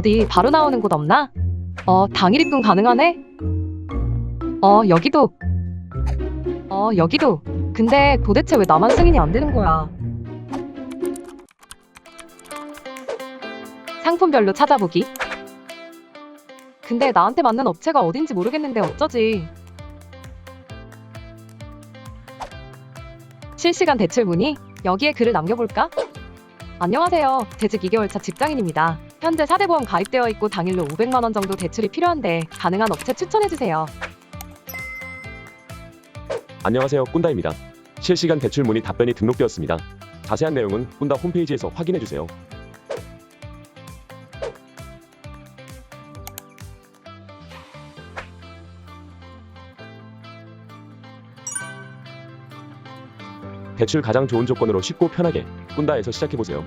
어디 바로 나오는 곳 없나? 어, 당일 입금 가능하네? 어, 여기도. 어, 여기도. 근데 도대체 왜 나만 승인이 안 되는 거야? 상품별로 찾아보기. 근데 나한테 맞는 업체가 어딘지 모르겠는데 어쩌지? 실시간 대출 문의? 여기에 글을 남겨볼까? 안녕하세요. 재직 2개월차 직장인입니다. 현재 4대 보험 가입되어 있고 당일로 500만 원 정도 대출이 필요한데 가능한 업체 추천해 주세요. 안녕하세요. 꾼다입니다. 실시간 대출 문의 답변이 등록되었습니다. 자세한 내용은 꾼다 홈페이지에서 확인해 주세요. 대출 가장 좋은 조건으로 쉽고 편하게 꾼다에서 시작해 보세요.